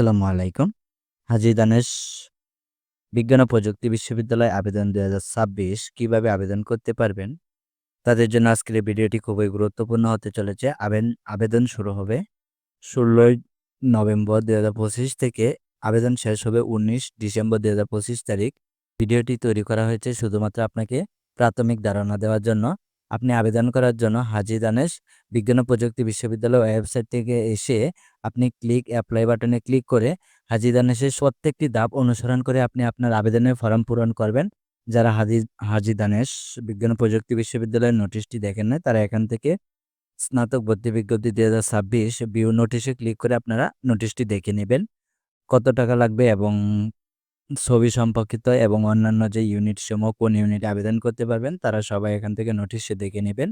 আসসালামু আলাইকুম। হাজী দানেশ বিজ্ঞান ও প্রযুক্তি বিশ্ববিদ্যালয় আবেদন দু ছাব্বিশ কীভাবে আবেদন করতে পারবেন? তাদের জন্য আজকের এই ভিডিওটি খুবই গুরুত্বপূর্ণ হতে চলেছে। আবেন, আবেদন শুরু হবে ১৬ই নভেম্বর ২০২৫ থেকে আবেদন শেষ হবে ১৯ ডিসেম্বর ২০২৫ তারিখ। ভিডিওটি তৈরি করা হয়েছে শুধুমাত্র আপনাকে প্রাথমিক ধারণা দেওয়ার জন্য। আপনি আবেদন করার জন্য হাজি দানেশ বিজ্ঞান ও প্রযুক্তি বিশ্ববিদ্যালয় ওয়েবসাইট থেকে এসে আপনি ক্লিক অ্যাপ্লাই বাটনে ক্লিক করে হাজি দানেশের প্রত্যেকটি ধাপ অনুসরণ করে আপনি আপনার আবেদনের ফর্ম পূরণ করবেন। যারা হাজি হাজি দানেশ বিজ্ঞান প্রযুক্তি বিশ্ববিদ্যালয়ের নোটিশটি দেখেন নাই, তারা এখান থেকে স্নাতক ভর্তি বিজ্ঞপ্তি ২০২৬ ভিউ নোটিশে ক্লিক করে আপনারা নোটিশটি দেখে নেবেন। কত টাকা লাগবে এবং ছবি সম্পর্কিত এবং অন্যান্য যে ইউনিট সমূহ, কোন ইউনিটে আবেদন করতে পারবেন, তারা সবাই এখান থেকে নোটিশে দেখে নেবেন।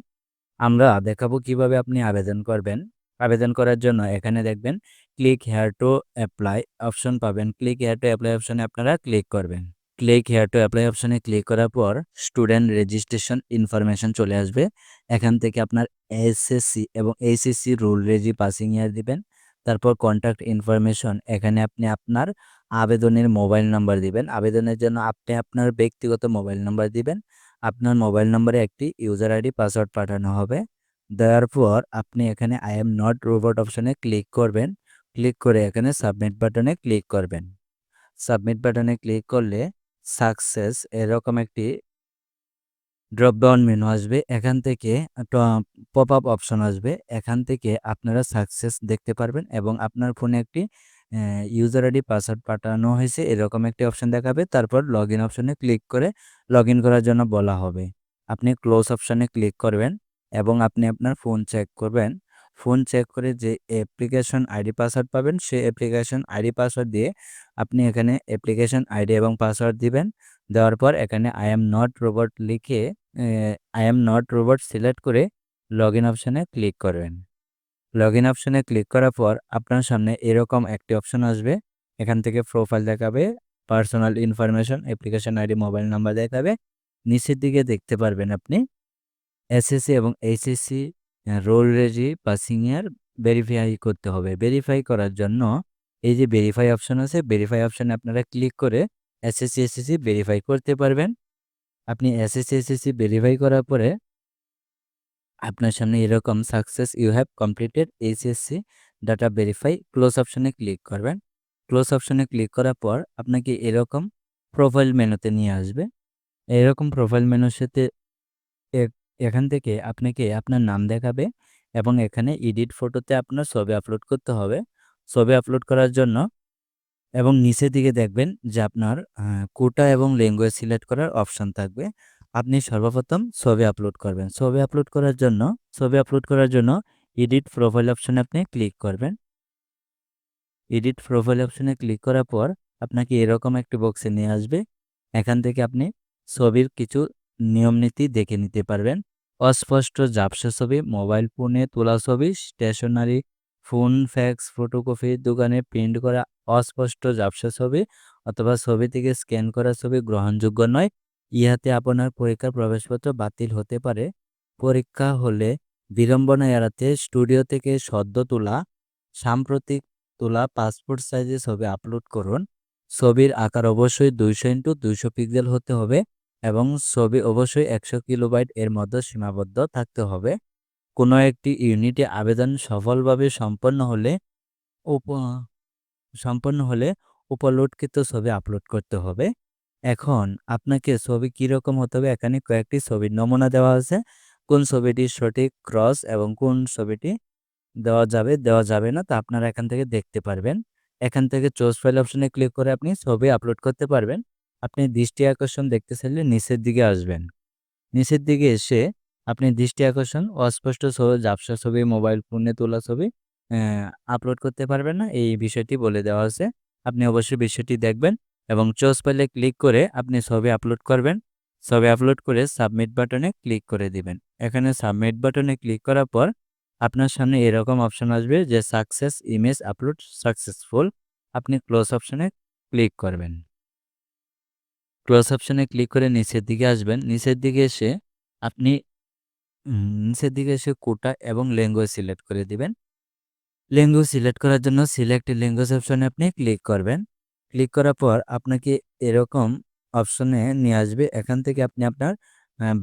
আমরা দেখাবো কীভাবে আপনি আবেদন করবেন। আবেদন করার জন্য এখানে দেখবেন click here to apply option পাবেন। ক্লিক হেয়ার টু অ্যাপ্লাই অপশনে আপনারা ক্লিক করবেন। ক্লিক হেয়ার টু অ্যাপ্লাই অপশনে ক্লিক করার পর স্টুডেন্ট রেজিস্ট্রেশন ইনফরমেশন চলে আসবে। এখান থেকে আপনার এসএসসি এবং HSC roll reg passing year দিবেন। তারপর কন্টাক্ট ইনফরমেশন এখানে আপনি আপনার আবেদনের মোবাইল নাম্বার দিবেন। আবেদনের জন্য আপনি আপনার ব্যক্তিগত মোবাইল নাম্বার দিবেন। আপনার মোবাইল নম্বরে একটি ইউজার আইডি পাসওয়ার্ড পাঠানো হবে। দেওয়ার পর আপনি এখানে আই এম নট রোবট অপশনে ক্লিক করবেন। ক্লিক করে এখানে সাবমিট বাটনে ক্লিক করবেন। সাবমিট বাটনে ক্লিক করলে সাকসেস এরকম একটি ড্রপ ডাউন মেনু আসবে। এখান থেকে পপ আপ অপশন আসবে। এখান থেকে আপনারা সাকসেস দেখতে পারবেন এবং আপনার ফোনে একটি ইউজার আইডি পাসওয়ার্ড পাঠানো হয়েছে, এরকম একটি অপশন দেখাবে। তারপর লগ ইন অপশনে ক্লিক করে লগ ইন করার জন্য বলা হবে। আপনি ক্লোজ অপশনে ক্লিক করবেন এবং আপনি আপনার ফোন চেক করবেন। ফোন চেক করে যে অ্যাপ্লিকেশন আইডি পাসওয়ার্ড পাবেন সেই অ্যাপ্লিকেশন আইডি পাসওয়ার্ড দিয়ে আপনি এখানে অ্যাপ্লিকেশন আইডি এবং পাসওয়ার্ড দিবেন। দেওয়ার পর এখানে আই এম নট রোবট লিখে I am not robot select করে লগইন অপশনে ক্লিক করবেন। লগইন অপশনে ক্লিক করার পর আপনার সামনে এরকম একটি অপশন আসবে। এখান থেকে প্রোফাইল দেখাবে, personal information, application ID, mobile number দেখাবে। নিচের দিকে দেখতে পারবেন আপনি এসএসসি এবং HSC roll reg passing year verify করতে হবে। ভেরিফাই করার জন্য এই যে ভেরিফাই অপশন আছে, ভেরিফাই অপশনে আপনারা ক্লিক করে এসএসসি, এসএসসি ভেরিফাই করতে পারবেন। আপনি এসএসসি, এসএসসি ভেরিফাই করার পরে আপনার সামনে এরকম success you have completed HSC data verify close অপশনে ক্লিক করবেন। ক্লোজ অপশনে ক্লিক করার পর আপনাকে এরকম প্রোফাইল মেনুতে নিয়ে আসবে। এরকম প্রোফাইল মেনুর সাথে এখান থেকে আপনাকে আপনার নাম দেখাবে এবং এখানে এডিট ফটোতে আপনার ছবি আপলোড করতে হবে। ছবি আপলোড করার জন্য এবং নিচের দিকে দেখবেন যে আপনার কোটা এবং ল্যাঙ্গুয়েজ সিলেক্ট করার অপশন থাকবে। আপনি সর্বপ্রথম ছবি আপলোড করবেন। ছবি আপলোড করার জন্য, ছবি আপলোড করার জন্য এডিট প্রোফাইল অপশনে আপনি ক্লিক করবেন। এডিট প্রোফাইল অপশনে ক্লিক করার পর আপনাকে এরকম একটি বক্সে নিয়ে আসবে। এখান থেকে আপনি ছবির কিছু নিয়মনীতি দেখে নিতে পারবেন। অস্পষ্ট ঝাপসা ছবি, মোবাইল ফোনে তোলা ছবি, স্টেশনারি ফোন, ফ্যাক্স, ফটোকপি, দোকানে প্রিন্ট করা অস্পষ্ট ঝাপসা ছবি অথবা ছবি থেকে স্ক্যান করা ছবি গ্রহণযোগ্য নয়। ইহাতে আপনার পরীক্ষার প্রবেশপত্র বাতিল হতে পারে। পরীক্ষা হলে বিড়ম্বনা এড়াতে স্টুডিও থেকে সদ্য তোলা, সাম্প্রতিক তোলা পাসপোর্ট সাইজের ছবি আপলোড করুন। ছবির আকার অবশ্যই ২০০ ইন্টু ২০০ পিক্সেল হতে হবে এবং ছবি অবশ্যই ১০০ কিলোবাইট এর মধ্যে সীমাবদ্ধ থাকতে হবে। কোনো একটি ইউনিটে আবেদন সফলভাবে সম্পন্ন হলে উপ সম্পন্ন হলে উপলোডকৃত ছবি আপলোড করতে হবে। এখন আপনাকে ছবি কীরকম হতে হবে এখানে কয়েকটি ছবির নমুনা দেওয়া আছে। কোন ছবিটি সঠিক ক্রস এবং কোন ছবিটি দেওয়া যাবে, দেওয়া যাবে না তা আপনারা এখান থেকে দেখতে পারবেন। এখান থেকে চুজ ফাইল অপশনে ক্লিক করে আপনি ছবি আপলোড করতে পারবেন। আপনি দৃষ্টি আকর্ষণ দেখতে চাইলে নিচের দিকে আসবেন। নিচের দিকে এসে আপনি দৃষ্টি আকর্ষণ অস্পষ্ট ছবি, ঝাপসা ছবি, মোবাইল ফোনে তোলা ছবি আপলোড করতে পারবেন না এই বিষয়টি বলে দেওয়া আছে। আপনি অবশ্যই বিষয়টি দেখবেন এবং চুজ ফাইলে ক্লিক করে আপনি ছবি আপলোড করবেন। ছবি আপলোড করে সাবমিট বাটনে ক্লিক করে দিবেন। এখানে সাবমিট বাটনে ক্লিক করার পর আপনার সামনে এরকম অপশন আসবে যে সাকসেস ইমেজ আপলোড সাকসেসফুল। আপনি ক্লোজ অপশনে ক্লিক করবেন। ক্লোজ অপশনে ক্লিক করে নিচের দিকে আসবেন। নিচের দিকে এসে আপনি নিচের দিকে এসে কোটা এবং ল্যাঙ্গুয়েজ সিলেক্ট করে দিবেন। ল্যাঙ্গুয়েজ সিলেক্ট করার জন্য সিলেক্ট ল্যাঙ্গুয়েজ অপশনে আপনি ক্লিক করবেন। ক্লিক করার পর আপনাকে এরকম অপশনে নিয়ে আসবে। এখান থেকে আপনি আপনার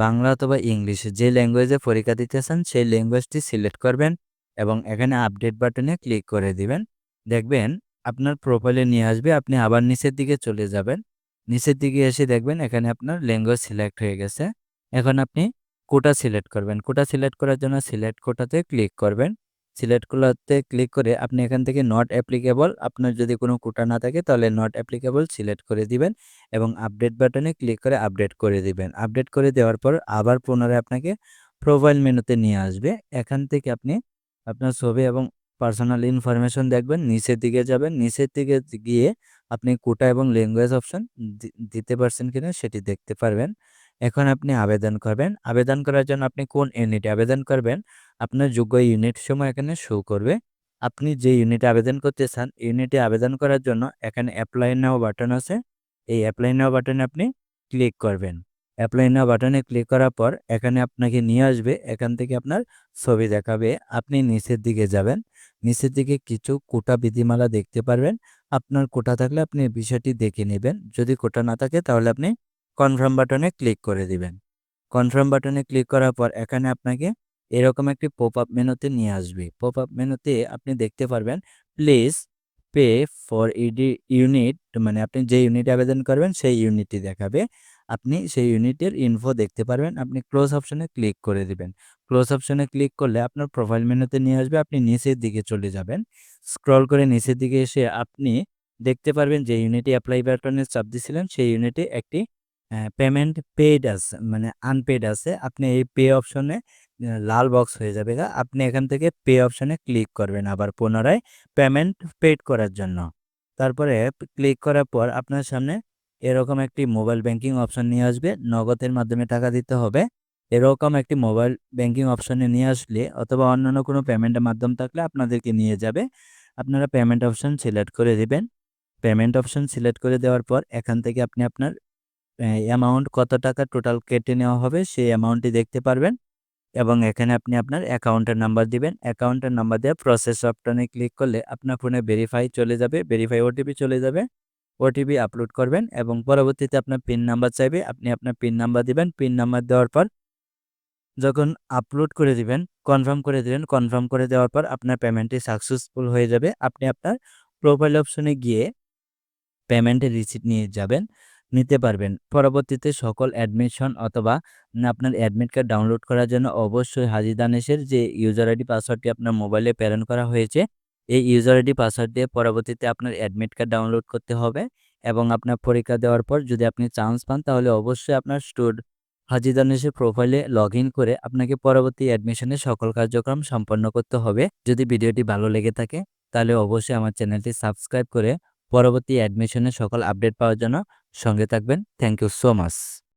বাংলা অথবা ইংলিশ যে ল্যাঙ্গুয়েজে পরীক্ষা দিতে চান সেই ল্যাঙ্গুয়েজটি সিলেক্ট করবেন এবং এখানে আপডেট বাটনে ক্লিক করে দিবেন। দেখবেন আপনার প্রোফাইলে নিয়ে আসবে। আপনি আবার নিচের দিকে চলে যাবেন। নিচের দিকে এসে দেখবেন এখানে আপনার ল্যাঙ্গুয়েজ সিলেক্ট হয়ে গেছে। এখন আপনি কোটা সিলেক্ট করবেন। কোটা সিলেক্ট করার জন্য সিলেক্ট কোটাতে ক্লিক করবেন। সিলেক্ট কোটাতে ক্লিক করে আপনি এখান থেকে নট অ্যাপ্লিকেবল আপনার যদি কোনো কোটা না থাকে তাহলে নট অ্যাপ্লিকেবল সিলেক্ট করে দিবেন এবং আপডেট বাটনে ক্লিক করে আপডেট করে দিবেন। আপডেট করে দেওয়ার পর আবার পুনরায় আপনাকে প্রোফাইল মেনুতে নিয়ে আসবে। এখান থেকে আপনি আপনার ছবি এবং পার্সোনাল ইনফরমেশন দেখবেন, নিচের দিকে যাবেন, নিচের দিকে গিয়ে আপনি কোটা এবং ল্যাঙ্গুয়েজ অপশন দিতে পারছেন কিনা সেটি দেখতে পারবেন। এখন আপনি আবেদন করবেন। আবেদন করার জন্য আপনি কোন ইউনিটে আবেদন করবেন? আপনার যোগ্য ইউনিট সময় এখানে শো করবে। আপনি যে ইউনিটে আবেদন করতে চান ইউনিটে আবেদন করার জন্য এখানে অ্যাপ্লাই নাও বাটন আছে। এই অ্যাপ্লাই নাও বাটনে আপনি ক্লিক করবেন। অ্যাপ্লাই নাও বাটনে ক্লিক করার পর এখানে আপনাকে নিয়ে আসবে, এখান থেকে আপনার ছবি দেখাবে, আপনি নিচের দিকে যাবেন, নিচের দিকে কিছু কোটা বিধিমালা দেখতে পারবেন, আপনার কোটা থাকলে আপনি বিষয়টি দেখে নেবেন, যদি কোটা না থাকে তাহলে আপনি কনফার্ম বাটনে ক্লিক করে দিবেন। কনফার্ম বাটনে ক্লিক করার পর এখানে আপনাকে এরকম একটি পপ আপ মেনুতে নিয়ে আসবে পপ আপ মেনুতে আপনি দেখতে পারবেন please pay for ED unit মানে আপনি যে ইউনিট আবেদন করবেন সেই ইউনিটটি দেখাবে আপনি সেই ইউনিটের ইনফো দেখতে পারবেন। আপনি ক্লোজ অপশনে ক্লিক করে দিবেন। ক্লোজ অপশনে ক্লিক করলে আপনার প্রোফাইল মেনুতে নিয়ে আসবে, আপনি নিচের দিকে চলে যাবেন। স্ক্রল করে নিচের দিকে এসে আপনি দেখতে পারবেন যে ইউনিটে অ্যাপ্লাই বাটনে চাপ দিয়েছিলেন, সেই ইউনিটে একটি পেমেন্ট পেইড আছে মানে আনপেড আছে। আপনি এই পে অপশনে লাল বক্স হয়ে যাবে আপনি এখান থেকে পে অপশনে ক্লিক করবেন আবার পুনরায় পেমেন্ট পেড করার জন্য। তারপরে ক্লিক করার পর আপনার সামনে এরকম একটি মোবাইল ব্যাংকিং অপশন নিয়ে আসবে, নগদের মাধ্যমে টাকা দিতে হবে। এরকম একটি মোবাইল ব্যাংকিং অপশনে নিয়ে আসলে অথবা অন্যান্য কোনো পেমেন্টের মাধ্যম থাকলে আপনাদেরকে নিয়ে যাবে। আপনারা পেমেন্ট অপশন সিলেক্ট করে দেবেন। পেমেন্ট অপশন সিলেক্ট করে দেওয়ার পর এখান থেকে আপনি আপনার অ্যামাউন্ট কত টাকা টোটাল কেটে নেওয়া হবে সেই অ্যামাউন্টটি দেখতে পারবেন। এবং এখানে আপনি আপনার অ্যাকাউন্টের নাম্বার দিবেন। অ্যাকাউন্টের নাম্বার দিয়ে প্রসেস অপশনে ক্লিক করলে আপনার ফোনে ভেরিফাই চলে যাবে ভেরিফাই ওটিপি চলে যাবে। ওটিপি আপলোড করবেন এবং পরবর্তীতে আপনার পিন নাম্বার চাইবে, আপনি আপনার পিন নাম্বার দিবেন। পিন নাম্বার দেওয়ার পর যখন আপলোড করে দিবেন কনফার্ম করে দিবেন কনফার্ম করে দেওয়ার পর আপনার পেমেন্টটি সাকসেসফুল হয়ে যাবে। আপনি আপনার প্রোফাইল অপশনে গিয়ে পেমেন্টের রিসিট নিয়ে যাবেন, নিতে পারবেন। পরবর্তীতে সকল অ্যাডমিশন অথবা আপনার অ্যাডমিট কার্ড ডাউনলোড করার জন্য অবশ্যই হাজি দানেশের যে ইউজার আইডি পাসওয়ার্ডটি আপনার মোবাইলে প্রেরণ করা হয়েছে এই ইউজার আইডি পাসওয়ার্ড দিয়ে পরবর্তীতে আপনার অ্যাডমিট কার্ড ডাউনলোড করতে হবে এবং আপনার পরীক্ষা দেওয়ার পর যদি আপনি চান্স পান, তাহলে অবশ্যই আপনার স্টুড হাজি দানেশের প্রোফাইলে লগ করে আপনাকে পরবর্তী অ্যাডমিশনের সকল কার্যক্রম সম্পন্ন করতে হবে। যদি ভিডিওটি ভালো লেগে থাকে, তাহলে অবশ্যই আমার চ্যানেলটি সাবস্ক্রাইব করে পরবর্তী অ্যাডমিশনের সকল আপডেট পাওয়ার জন্য সঙ্গে থাকবেন। Thank you so much